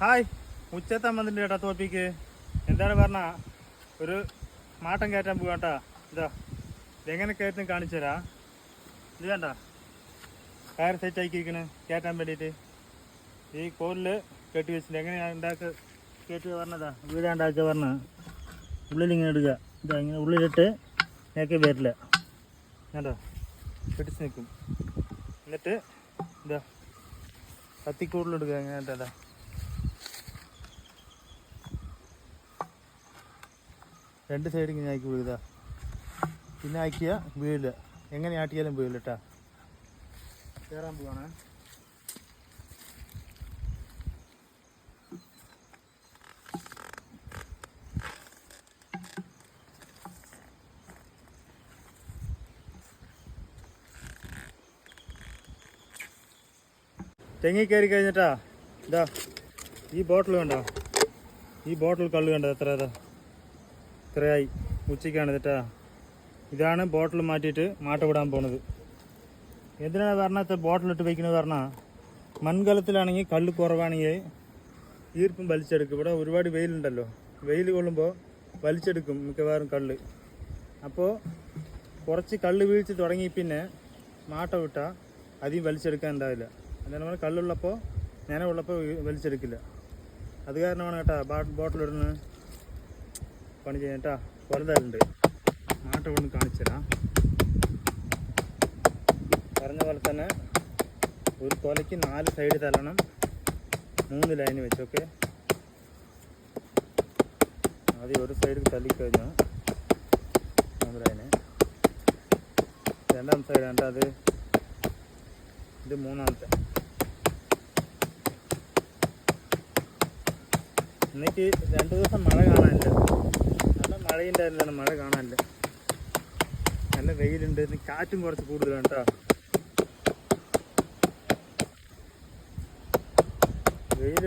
Hi. ഉച്ചത്തെ വന്നിട്ട് ചേട്ടാ തോപ്പിക്ക് എന്താണ് പറഞ്ഞ? ഒരു മാട്ടം കയറ്റാൻ പോവാട്ടാ ഇതാ. ഇതെങ്ങനെ കയറ്റും കാണിച്ചു തരാ. ഇത് വേണ്ട കയർ സെറ്റ് ആക്കിയിരിക്കണ് കയറ്റാൻ വേണ്ടിയിട്ട്. ഈ കോലിൽ കെട്ടി വെച്ചില്ല എങ്ങനെയാ ഉണ്ടാക്ക? കയറ്റി പറഞ്ഞതാ. വീടാണ്ടാക്കുക പറഞ്ഞ. ഉള്ളിലിങ്ങനെ ഇടുക. ഇതാ ഇങ്ങനെ ഉള്ളിലിട്ട് ഞാൻ വരില്ല വേണ്ടോ പിടിച്ച് നിൽക്കും. എന്നിട്ട് ഇതാ കത്തിക്കൂടിലിടുക എങ്ങനെ ഇട്ടാ രണ്ട് സൈഡ് ഇങ്ങനെ ആക്കി വീഴുക പിന്നെ ആക്കിയ വീഴില്ല എങ്ങനെ ആട്ടിയാലും വീഴില്ല കേട്ടാ കയറാൻ പോവാണ്. തെങ്ങി കയറി കഴിഞ്ഞിട്ടാ. ഇതാ ഈ ബോട്ടിൽ കണ്ടോ? ഈ ബോട്ടിൽ കള്ളു കണ്ടോ എത്ര അതാ ഇത്രയായി. ഉച്ചയ്ക്കാണ് കേട്ടാ ഇതാണ് ബോട്ടിൽ മാറ്റിയിട്ട് മാട്ട വിടാൻ പോണത്. എന്തിനാണ് പറഞ്ഞാൽ ബോട്ടിലിട്ട് വയ്ക്കുന്നത് പറഞ്ഞാൽ മൺകലത്തിലാണെങ്കിൽ കല്ല് കുറവാണെങ്കിൽ ഈർപ്പം വലിച്ചെടുക്കും. ഇവിടെ ഒരുപാട് വെയിലുണ്ടല്ലോ. വെയിൽ കൊള്ളുമ്പോൾ വലിച്ചെടുക്കും മിക്കവാറും കല്ല്. അപ്പോൾ കുറച്ച് കല്ല് വീഴ്ച തുടങ്ങി പിന്നെ മാട്ട വിട്ടാൽ അധികം വലിച്ചെടുക്കാൻ ഉണ്ടാവില്ല. അതാണ് നമ്മൾ കല്ലുള്ളപ്പോൾ നനവുള്ളപ്പോൾ വലിച്ചെടുക്കില്ല. അത് കാരണമാണ് കേട്ടോ ബോട്ടിലിടുന്നത് പണി ചെയ്യാട്ടാ വലുതായിട്ടുണ്ട് നാട്ട കൊണ്ട് കാണിച്ചുതരാം. പറഞ്ഞ പോലെ തന്നെ ഒരു കൊലയ്ക്ക് നാല് സൈഡ് തല്ലണം. മൂന്ന് ലൈൻ വെച്ചൊക്കെ ആദ്യം ഒരു സൈഡ് തല്ലിക്കഴിഞ്ഞു. മൂന്ന് ലൈന് രണ്ടാം സൈഡ് വേണ്ട അത്. ഇത് മൂന്നാമത്തെ. ഇന്നേക്ക് രണ്ട് ദിവസം മഴ കാണാനില്ല. നല്ല മഴയുണ്ടായിരുന്നില്ല മഴ കാണാനില്ല. നല്ല വെയിലുണ്ട്. കാറ്റും കുറച്ച് കൂടുതലാണ് കേട്ടോ വെയിൽ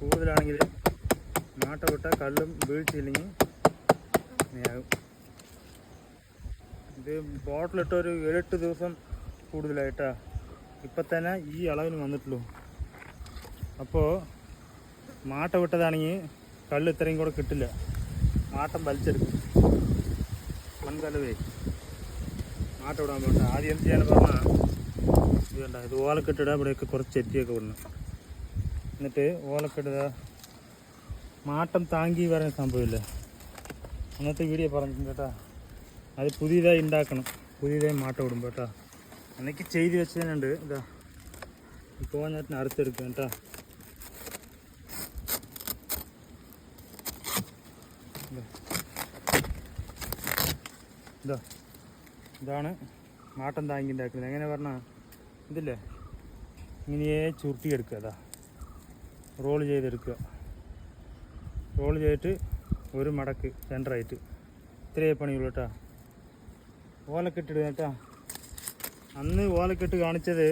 കൂടുതലാണെങ്കിൽ നാട്ട വിട്ട കല്ലും വീഴ്ചയില്ലെങ്കിൽ ആകും ഇത് ബോട്ടിലിട്ട് ഒരു ഏഴെട്ട് ദിവസം കൂടുതലായിട്ടാ. ഇപ്പം തന്നെ ഈ അളവിന് വന്നിട്ടുള്ളൂ. അപ്പോൾ മാട്ട വിട്ടതാണെങ്കിൽ കല്ല് ഇത്രയും കൂടെ കിട്ടില്ല. മാട്ടം വലിച്ചെടുക്കും മൺകലവേ മാട്ട വിടാൻ പോകണ്ട ആദ്യം എന്ത് ചെയ്യാൻ പറഞ്ഞാൽ ഇത് കണ്ട ഇത് ഓലക്കെട്ടിടുക ഇവിടെയൊക്കെ കുറച്ച് എത്തിയൊക്കെ വിടണം എന്നിട്ട് ഓലക്കെടുക മാട്ടം താങ്കി പറയുന്ന സംഭവമില്ലേ അന്നത്തെ വീഡിയോ പറഞ്ഞിട്ടുണ്ട് കേട്ടാ അത് പുതിയതായി ഉണ്ടാക്കണം പുതിയതായി മാട്ടം വിടുമ്പോൾ കേട്ടാ എന്നൊക്കെ ചെയ്ത് വെച്ചതിനുണ്ട് ഇതാ ഇപ്പോൾ ഞാൻ അറുത്തെടുക്കാം കേട്ടാ ഇതാ. ഇതാണ് മാട്ടൻ താങ്കി ഉണ്ടാക്കുന്നത് എങ്ങനെ പറഞ്ഞാൽ ഇതില്ലേ? ഇങ്ങനെയേ ചുരുട്ടിയെടുക്കുക അതാ റോൾ ചെയ്തെടുക്കുക. റോൾ ചെയ്തിട്ട് ഒരു മടക്ക് സെന്ററായിട്ട്. ഇത്രയേ പണിയുള്ളൂ കേട്ടോ. ഓലക്കെട്ടിടുക കേട്ടോ. അന്ന് ഓലക്കെട്ട് കാണിച്ചത്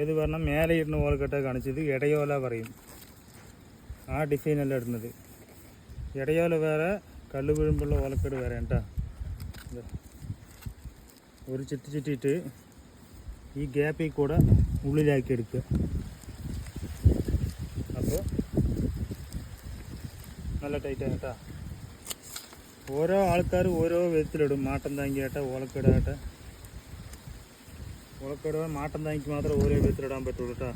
ഏത് പറഞ്ഞാൽ മേലെ ഇടുന്ന ഓലക്കെട്ടാണ് കാണിച്ചത്. ഇടയോല പറയും. ആ ഡിസൈനല്ല ഇടുന്നത്. ഇടയോല വേറെ കല്ല് വീഴുമ്പോഴുള്ള ഓലക്കെട്ട് വേറെ കേട്ടോ. ഒരു ചുറ്റി ചുറ്റിയിട്ട് ഈ ഗ്യാപ്പിൽ കൂടെ ഉള്ളിലാക്കി എടുക്കുക. അപ്പോൾ നല്ല ടൈറ്റാണ് കേട്ടോ ഓരോ ആൾക്കാർ ഓരോ വിധത്തിലിടും. മാട്ടം താങ്കിയാട്ടെ ഓലക്കേടാട്ടെ. ഓലക്കേട് മാട്ടം താങ്കിക്ക് മാത്രം ഓരോ വിധത്തിലിടാൻ പറ്റുള്ളൂ കേട്ടോ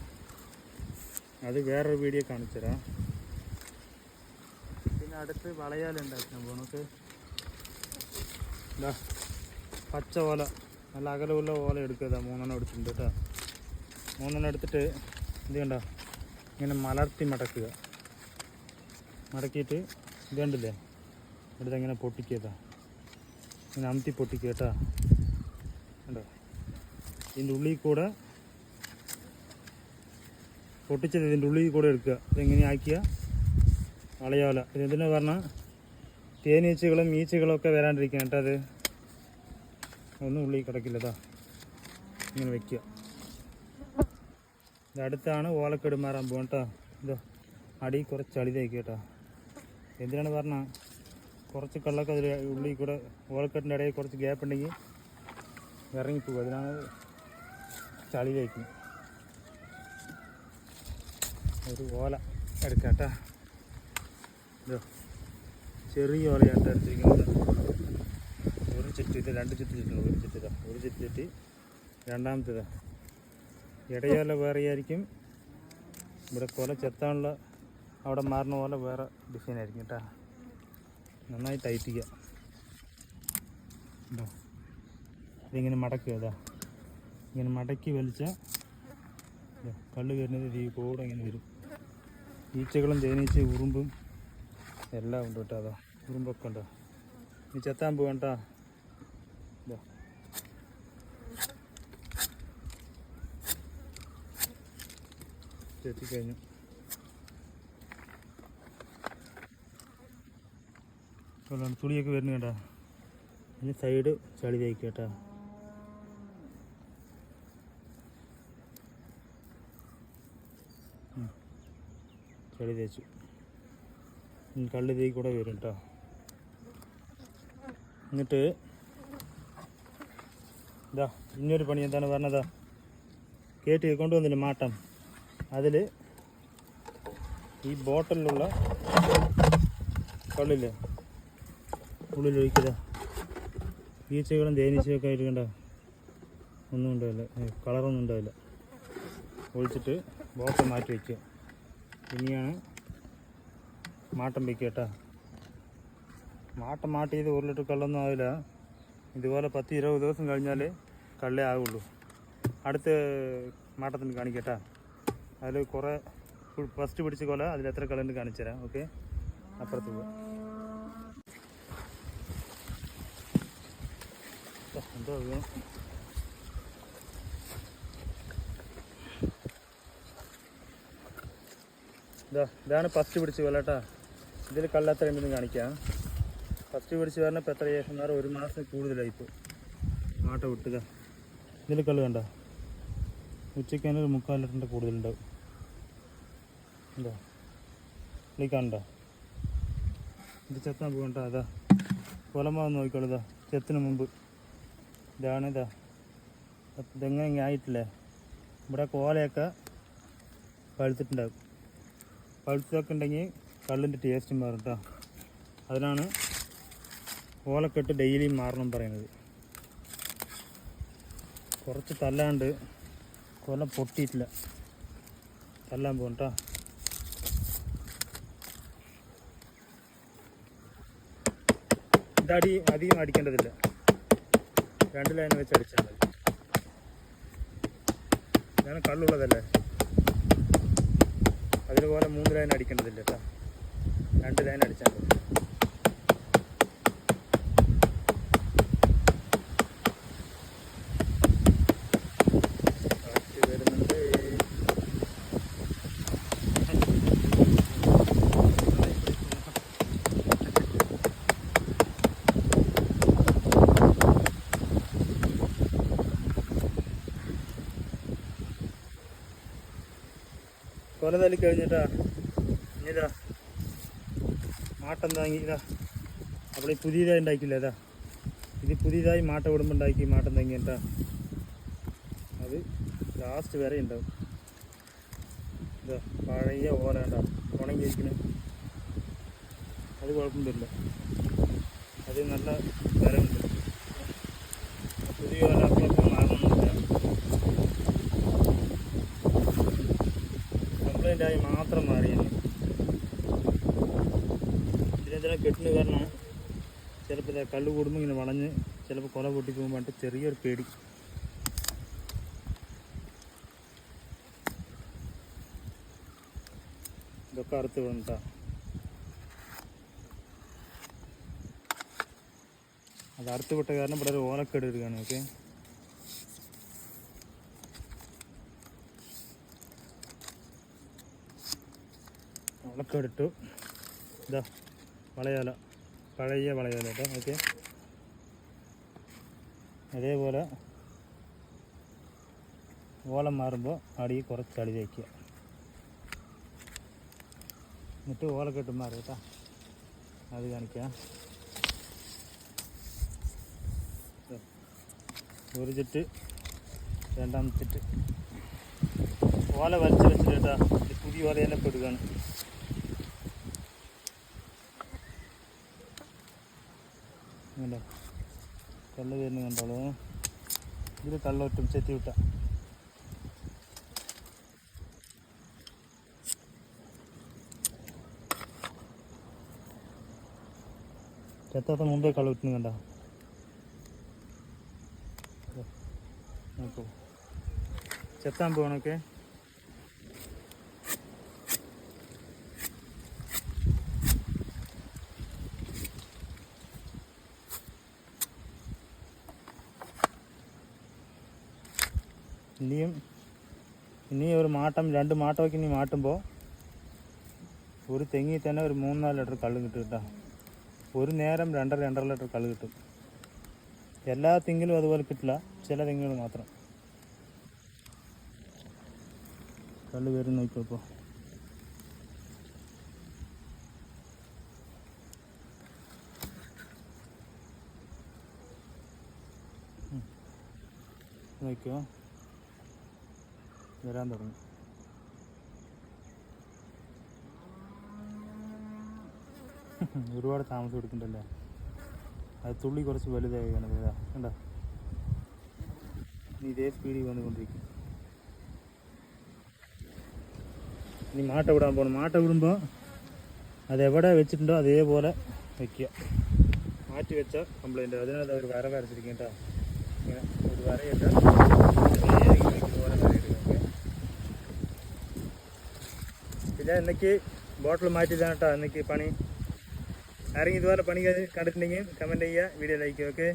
അത് വേറൊരു വീഡിയോ കാണിച്ചു തരാം പിന്നെ അടുത്ത് വളയാലുണ്ടാക്കണം പോണക്ക് പച്ച ഓല നല്ല അകലമുള്ള ഓല എടുക്കുക മൂന്നെണ്ണം എടുത്തിട്ടുണ്ട് കേട്ടോ. മൂന്നെണ്ണം എടുത്തിട്ട് എന്ത് ചെയ്യണ്ട ഇങ്ങനെ മലർത്തി മടക്കുക. മടക്കിയിട്ട് ഇത് കണ്ടില്ലേ എടുത്ത് ഇങ്ങനെ പൊട്ടിക്കുക ഇങ്ങനെ അമത്തി പൊട്ടിക്കുക കേട്ടോ. കണ്ടോ? ഇതിന്റെ ഉള്ളിൽ കൂടെ പൊട്ടിച്ചത് ഇതിന്റെ ഉള്ളിൽ കൂടെ എടുക്കുക. ഇതെങ്ങനെ ആക്കിയ വളയോല ഇത് എന്തിനാ പറഞ്ഞാൽ തേനീച്ചകളും ഈച്ചകളും ഒക്കെ വരാണ്ടിരിക്കാൻ കേട്ടോ അത്. ഒന്നും ഉള്ളി കിടക്കില്ലതാ ഇങ്ങനെ വെക്കുക. ഇതടുത്താണ് ഓലക്കെട് മാറാൻ പോകും കേട്ടോ. ഇതോ അടി കുറച്ച് അടി തേക്കുക കേട്ടോ. എന്തിനാണ് പറഞ്ഞാൽ കുറച്ച് കള്ളൊക്കെ അതിൽ ഉള്ളിൽ കൂടെ ഓലക്കെട്ടിന്റെ ഇടയിൽ കുറച്ച് ഗ്യാപ്പ് ഉണ്ടെങ്കിൽ ഇറങ്ങിപ്പോകും. അതിനാണ് ചളി തേക്കുന്നത് ഒരു ഓല എടുക്കാം കേട്ടോ. ഇതോ. ചെറിയ ഓലയാട്ടോ അടിച്ചിരിക്കുന്നത് ഒരു ചുറ്റ് രണ്ട് ചുറ്റ് ചുറ്റുള്ളൂ ഒരു ചുറ്റിത ഒരു ചുറ്റ് ചുറ്റി രണ്ടാമത്തേതാ ഇടയോല വേറെ ആയിരിക്കും. ഇവിടെ കൊല ചെത്താനുള്ള അവിടെ മാറുന്ന പോലെ വേറെ ഡിസൈൻ ആയിരിക്കും കേട്ടോ. നന്നായി ടൈറ്റ് ചെയ്യുക ഉണ്ടോ ഇതിങ്ങനെ മടക്കുക ഇതാ. ഇങ്ങനെ മടക്കി വലിച്ചാൽ കള്ള് വരുന്നത് ഈ കൂടെ ഇങ്ങനെ വരും. ഈച്ചകളും തേനീച്ച ഉറുമ്പും എല്ലാം ഉണ്ട് കേട്ടോ അതോ. ഉറുമ്പൊക്കെ ഉണ്ടോ. നീ ചെത്താൻ പോകണ്ട. ഇതാ. ചെത്തിക്കഴിഞ്ഞു. തുളിയൊക്കെ തുണിയൊക്കെ വരുന്നു കേട്ടോ ഇനി സൈഡ് ചളി തേക്കുക ചളി തേച്ചു. കള്ളി തേക്ക് കൂടെ വരും കേട്ടോ എന്നിട്ട് ഇതാ ഇനിയൊരു പണി എന്താണ് പറഞ്ഞതാ? കേട്ട് കൊണ്ടുവന്നില്ല മാട്ടം? അതിൽ ഈ ബോട്ടിലുള്ള കള്ളില്ലേ? ഉള്ളിലൊഴിക്കുക. ഈച്ചകളും തേനീച്ചയൊക്കെ ആയിട്ട് കണ്ട? ഒന്നും ഉണ്ടാവില്ല. കളറൊന്നും ഉണ്ടാവില്ല. ഒഴിച്ചിട്ട് ബോട്ടം മാറ്റി വയ്ക്കുക ഇനിയാണ് മാട്ടം വയ്ക്കുക കേട്ടോ. മാട്ടം ചെയ്ത് ഒരു ലിറ്റർ കള്ളൊന്നും ആവില്ല. ഇതുപോലെ പത്ത് ഇരുപത് ദിവസം കഴിഞ്ഞാൽ കള്ളേ ആവുള്ളൂ. അടുത്ത മാട്ടത്തിന് കാണിക്കട്ടാ അതിൽ കുറേ ഫസ്റ്റ് പിടിച്ച കൊല അതിൽ എത്ര കള്ളുണ്ട് കാണിച്ചു തരാം. ഓക്കെ? അപ്പുറത്ത് പോവാം. എന്തോ ഇതാണ് ഫസ്റ്റ് പിടിച്ച് കൊല കേട്ടാ. ഇതിൽ കള്ള എന്തെങ്കിലും കാണിക്കാം. ഫസ്റ്റ് പിടിച്ച് പറഞ്ഞപ്പോൾ എത്ര ശേഷം ഒരു മാസം കൂടുതലായി ഇപ്പോൾ മാട്ട വിട്ടുക. ഇതിൽ കള്ള് കണ്ട. ഉച്ചയ്ക്ക് തന്നെ ഒരു മുക്കാൽ ലിറ്ററിന്റെ കൂടുതലുണ്ടാവും. എന്താ വിളിക്കാനുണ്ടോ ഇത് ചെത്താൻ പോകണ്ട അതാ. കൊലമാവ് നോക്കിക്കോളൂ ഇതാ. ചെത്തിന് മുമ്പ്. ഇതാണ് ഇതാ. ഇതെങ്ങനെ ആയിട്ടില്ലേ? ഇവിടെ കോലയൊക്കെ പഴുത്തിട്ടുണ്ടാവും. പഴുത്തൊക്കെ ഉണ്ടെങ്കിൽ കള്ളിന്റെ ടേസ്റ്റ് മാറും കേട്ടോ അതിനാണ് ഓലക്കെട്ട് ഡെയിലി മാറണം പറയുന്നത്. കുറച്ച് തല്ലാണ്ട് കൊല പൊട്ടിയിട്ടില്ല. തല്ലാൻ പോകും കേട്ടോ ഇതടി അധികം അടിക്കേണ്ടതില്ല. രണ്ട് ലൈൻ വെച്ച് അടിച്ചാൽ മതി. ഞാൻ കള്ളുള്ളതല്ലേ? അതിലുപോലെ മൂന്ന് ലൈൻ അടിക്കേണ്ടതില്ല കേട്ടോ രണ്ട് ലൈൻ അടിച്ചാൽ മതി. കൊല തല്ലി കഴിഞ്ഞിട്ടാ? മാട്ടം താങ്ങി ഇതാ അവിടെ പുതിയതായി ഉണ്ടാക്കില്ല ഇതാ ഇത് പുതിയതായി മാട്ട വിടുമ്പോൾ ഉണ്ടാക്കി മാട്ടം താങ്ങിട്ടാ അത് ലാസ്റ്റ് വരെ ഉണ്ടാവും. ഇതാ പഴയ ഓല ഉണ്ടാവും ഉണങ്ങിയിരിക്കണം അത് കുഴപ്പമൊന്നുമില്ല. അത് നല്ല വരമുണ്ട് പുതിയ ഓല അപ്പോഴപ്പോൾ മാറണമെന്നില്ല കംപ്ലൈന്റായി മാത്രം കെട്ടിന് കാരണം ചിലപ്പോൾ ഇതാ കല്ല് കൂടുമ്പോൾ ഇങ്ങനെ വളഞ്ഞ് ചിലപ്പോൾ കൊല പൊട്ടി പോകുമ്പോൾ ചെറിയൊരു പേടി. ഇതൊക്കെ അറുത്ത് വിടണ്ട. അത് അറുത്ത് വിട്ട കാരണം ഇവിടെ ഒരു ഓലക്കേട് വരികയാണ് ഓക്കെ? ഓലക്കേടിട്ടു ഇതാ. വളയാല. പഴയ വളയോല കേട്ടോ. ഓക്കെ. അതേപോലെ ഓലം മാറുമ്പോൾ അടി കുറച്ച് അടി തേക്കുക. എന്നിട്ട് ഓലക്കെട്ട് മാറി കേട്ടോ. അത് കാണിക്കാം. ഒരു ചുറ്റ് രണ്ടാമത്തെ ചുറ്റ്. ഓല വലിച്ചു വെച്ചിട്ട് കേട്ടാ പുതിയ ഓല തന്നെ പെടുകയാണ് കണ്ടോ? കല്ല് വരുന്നു കണ്ടോളൂ ഇതിൽ കള്ളൊറ്റും ചെത്തി വിട്ട. ചെത്താത്ത മുമ്പേ കള്ള വിട്ടുന്നു കണ്ടോ? ദേ, നോക്കൂ. ചെത്താൻ പോകണൊക്കെ ഇനി ഒരു മാട്ടം രണ്ട് മാട്ടമൊക്കെ ഇനി മാട്ടുമ്പോൾ ഒരു തെങ്ങിൽ തന്നെ ഒരു മൂന്നാൽ ലിറ്റർ കള്ള് കിട്ടും കേട്ടോ. ഒരു നേരം രണ്ടര രണ്ടര ലിറ്റർ കള്ള് കിട്ടും. എല്ലാ തെങ്ങിലും അതുപോലെ കിട്ടില്ല ചില തെങ്ങുകൾ മാത്രം. കള്ള് വരും നോക്കിയോ ഇപ്പോൾ നോക്കിയോ വരാൻ തുടങ്ങി. ഒരുപാട് താമസം എടുക്കണ്ടല്ലേ അത് തുള്ളി കുറച്ച് വലുതായി കാണുന്നത് ഇതാ കണ്ടോ? ഇതേ സ്പീഡിൽ വന്നുകൊണ്ടിരിക്കും. ഇനി മാട്ട വിടാൻ പോകണം മാട്ട വിടുമ്പോൾ അതെവിടെ വെച്ചിട്ടുണ്ടോ അതേപോലെ വയ്ക്കുക മാറ്റി വെച്ച കംപ്ലൈന്റ് അതിനകത്ത് ഒരു വര വരച്ചിരിക്കും കേട്ടോ. ഇങ്ങനെ ഒരു വരയിട്ട് നേരെ ഇതുപോലെ വരയിടുക ഓക്കെ പിന്നെ എന്നൊക്കെ ബോട്ടിൽ മാറ്റിയതാണ് കേട്ടോ എന്നൊക്കെ പണി ആരെങ്കിലും ഇതുപോലെ പണി കണ്ടിട്ടുണ്ടെങ്കിൽ കമന്റ് ചെയ്യുക വീഡിയോ ലൈക്ക് ഓക്കെ